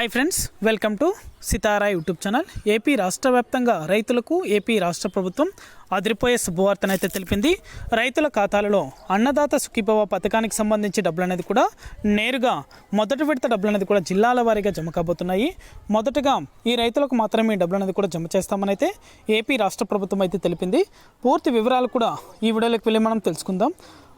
Hi friends welcome to Sitara YouTube channel AP రాష్ట్ర వ్యాప్తంగా రైతులకు ఏపీ రాష్ట్ర ప్రభుత్వం అదిరిపోయే శుభవార్తనైతే తెలిపింది. రైతుల ఖాతాలలో అన్నదాత సుఖీభవ పథకానికి సంబంధించి డబ్బులు అనేది కూడా నేరుగా మొదటి విడత డబ్బులు అనేది కూడా జిల్లాల వారీగా జమ కాబోతున్నాయి. మొదటగా ఈ రైతులకు మాత్రమే డబ్బులు అనేది కూడా జమ చేస్తామని అయితే ఏపీ రాష్ట్ర ప్రభుత్వం అయితే తెలిపింది. పూర్తి వివరాలు కూడా ఈ వీడియోలోకి వెళ్ళి మనం తెలుసుకుందాం.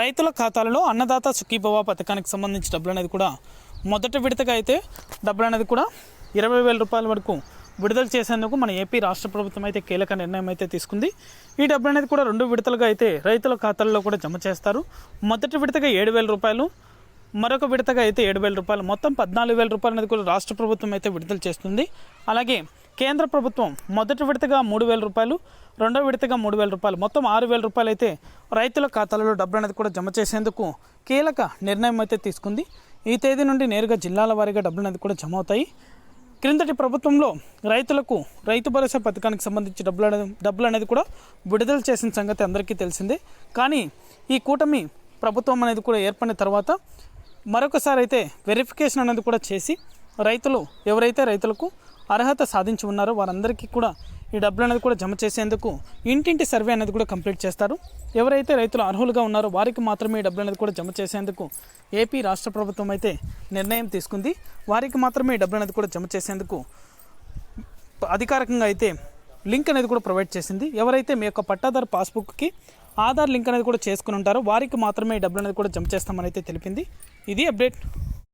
రైతుల ఖాతాలలో అన్నదాత సుఖీభవ పథకానికి సంబంధించి డబ్బులు అనేది కూడా మొదటి విడతగా అయితే డబ్బులు అనేది కూడా ఇరవై వేల రూపాయల వరకు విడుదల చేసేందుకు మన ఏపీ రాష్ట్ర ప్రభుత్వం అయితే కీలక నిర్ణయం అయితే తీసుకుంది. ఈ డబ్బులు అనేది కూడా రెండు విడతలుగా అయితే రైతుల ఖాతాల్లో కూడా జమ చేస్తారు. మొదటి విడతగా ఏడు వేల రూపాయలు మరొక విడతగా అయితే ఏడు వేల రూపాయలు మొత్తం పద్నాలుగు వేల రూపాయలు అనేది కూడా రాష్ట్ర ప్రభుత్వం అయితే విడుదల చేస్తుంది. అలాగే కేంద్ర ప్రభుత్వం మొదటి విడతగా మూడు వేల రూపాయలు రెండో విడతగా మూడు వేల రూపాయలు మొత్తం ఆరు వేల రూపాయలు అయితే రైతుల ఖాతాలలో డబ్బులు అనేది కూడా జమ చేసేందుకు కీలక నిర్ణయం అయితే తీసుకుంది. ఈ తేదీ నుండి నేరుగా జిల్లాల వారీగా డబ్బులు అనేది కూడా జమ అవుతాయి. క్రిందటి ప్రభుత్వంలో రైతులకు రైతు భరోసా పథకానికి సంబంధించి డబ్బులు అనేది డబ్బులు అనేది కూడా విడుదల చేసిన సంగతి అందరికీ తెలిసిందే. కానీ ఈ కూటమి ప్రభుత్వం అనేది కూడా ఏర్పడిన తర్వాత మరొకసారి అయితే వెరిఫికేషన్ అనేది కూడా చేసి రైతులు ఎవరైతే రైతులకు అర్హత సాధించి ఉన్నారో. వారందరికీ కూడా ఈ డబ్బులు అనేది కూడా జమ చేసేందుకు ఇంటింటి సర్వే అనేది కూడా కంప్లీట్ చేస్తారు. ఎవరైతే రైతులు అర్హులుగా ఉన్నారో వారికి మాత్రమే ఈ డబ్బులు అనేది కూడా జమ చేసేందుకు ఏపీ రాష్ట్ర ప్రభుత్వం అయితే నిర్ణయం తీసుకుంది. వారికి మాత్రమే ఈ డబ్బులు అనేది కూడా జమ చేసేందుకు అధికారికంగా అయితే లింక్ అనేది కూడా ప్రొవైడ్ చేసింది. ఎవరైతే మీ యొక్క పట్టాదారు పాస్బుక్కి ఆధార్ లింక్ అనేది కూడా చేసుకుని ఉంటారో వారికి మాత్రమే ఈ డబ్బులు అనేది కూడా జమ చేస్తామని అయితే తెలిపింది. ఇది అప్డేట్.